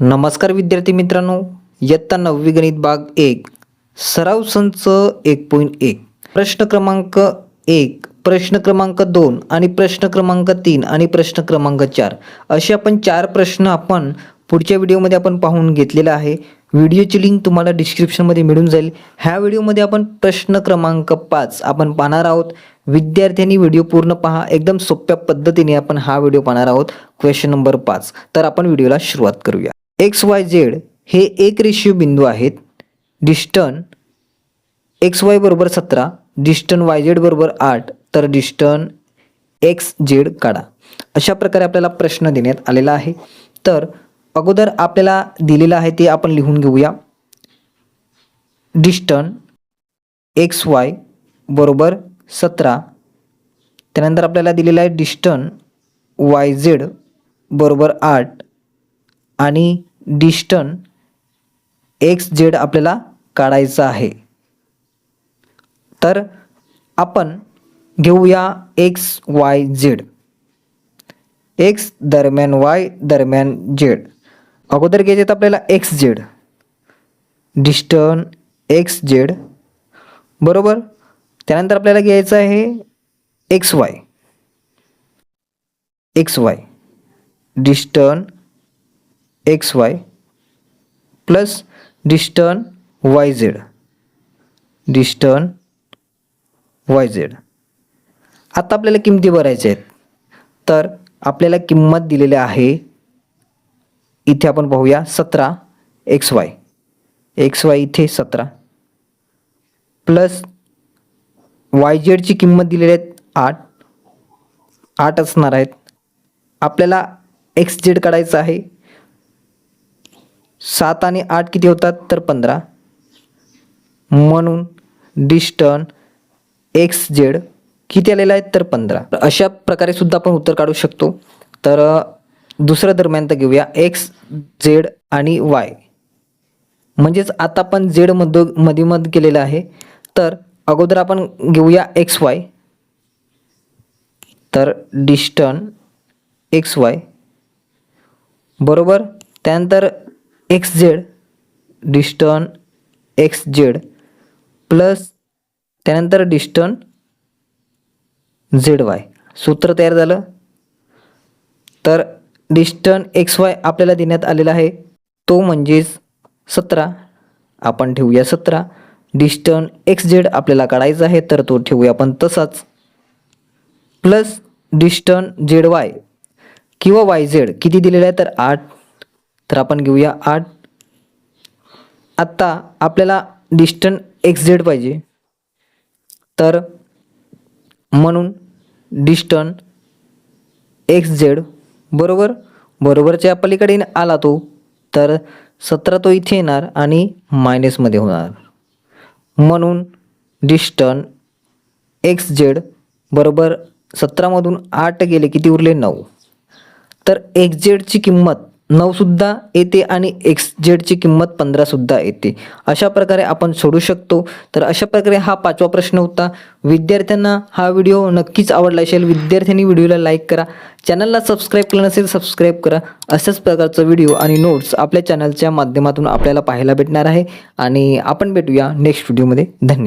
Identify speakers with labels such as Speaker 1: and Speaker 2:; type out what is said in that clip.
Speaker 1: नमस्कार विद्यार्थी मित्रांनो इयत्ता नववी गणित भाग एक सराव संच एक पॉईंट एक. प्रश्न क्रमांक एक प्रश्न क्रमांक दोन आणि प्रश्न क्रमांक तीन आणि प्रश्न क्रमांक चार. असे आपण चार प्रश्न आपण पुढच्या व्हिडिओमध्ये आपण पाहून घेतलेला आहे. व्हिडिओची लिंक तुम्हाला डिस्क्रिप्शनमध्ये मिळून जाईल. ह्या व्हिडिओमध्ये आपण प्रश्न क्रमांक पाच आपण पाहणार आहोत. विद्यार्थ्यांनी व्हिडिओ पूर्ण पहा. एकदम सोप्या पद्धतीने आपण हा व्हिडिओ पाहणार आहोत. क्वेश्चन नंबर पाच. तर आपण व्हिडिओला सुरुवात करूया. एक्स वाय झेड हे एक रेशिओ बिंदू आहेत. डिस्टन एक्स वाय बरोबर सतरा डिस्टन वाय झेड बरोबर आठ तर डिस्टन एक्स झेड काढा. अशा प्रकारे आपल्याला प्रश्न देण्यात आलेला आहे. तर अगोदर आपल्याला दिलेलं आहे ते आपण लिहून घेऊया. डिस्टन एक्स वाय बरोबर सतरा त्यानंतर आपल्याला दिलेलं आहे डिस्टन वाय झेड बरोबर आठ आणि डिस्टन एक्स जेड आपल्याला काढायचं आहे. तर आपण घेऊया एक्स वाय झेड एक्स दरम्यान वाय दरम्यान जेड अगोदर घ्यायचे तर आपल्याला X Z distance X Z बरोबर? त्यानंतर आपल्याला घ्यायचं आहे X Y X Y distance X Y plus distance Y Z distance Y Z आता आपल्याला किमती भरायच्या आहेत. तर आपल्याला किंमत दिलेली आहे इथे आपण पाहूया सतरा एक्स वाय एक्स वाय इथे सतरा. प्लस वाय झेडची किंमत दिलेली आहेत आठ. आठ असणार आहेत. आपल्याला एक्स झेड काढायचं आहे. सात आणि आठ किती होतात? तर पंधरा. म्हणून डिस्टन एक्स जेड किती आलेलं आहे? तर पंधरा. अशा प्रकारे सुद्धा आपण उत्तर काढू शकतो. तर दुसरं दरम्यान तर घेऊया. एक्स जेड आणि वाय. म्हणजेच आता आपण जेड मध्यमध्ये मध केलेलं आहे. तर अगोदर आपण घेऊया एक्स वाय. तर डिस्टन एक्स वाय. बरोबर? त्यानंतर X Z distance X Z plus त्यानंतर डिस्टन झेड वाय सूत्र तयार झालं. तर डिस्टन एक्स वाय आपल्याला देण्यात आलेला आहे. तो म्हणजेच सतरा. आपण ठेवूया सतरा. डिस्टन एक्स झेड आपल्याला काढायचा आहे तर तो ठेवूया आपण तसाच. प्लस डिस्टन झेड वाय किंवा वाय झेड किती दिलेला आहे तर आठ. तर आपण घेऊया आठ. आत्ता आपल्याला डिस्टन एक्स झेड पाहिजे. तर म्हणून डिस्टन एक्स झेड बरोबर बरोबरच्या पलीकडे आला तो तर सतरा तो इथे येणार आणि मायनसमध्ये होणार. म्हणून डिस्टन एक्स झेड बरोबर सतरामधून आठ गेले किती उरले? नऊ. तर एक्स झेडची किंमत नऊसुद्धा येते आणि एक्स झेडची किंमत पंधरासुद्धा येते. अशा प्रकारे आपण सोडू शकतो. तर अशा प्रकारे हा पाचवा प्रश्न होता. विद्यार्थ्यांना हा व्हिडिओ नक्कीच आवडला असेल विद्यार्थ्यांनी व्हिडिओला लाईक करा. चॅनलला सबस्क्राईब केलं नसेल सबस्क्राईब करा. अशाच प्रकारचा व्हिडिओ आणि नोट्स आपल्या चॅनलच्या माध्यमातून आपल्याला पाहायला भेटणार आहे. आणि आपण भेटूया नेक्स्ट व्हिडिओमध्ये धन्यवाद.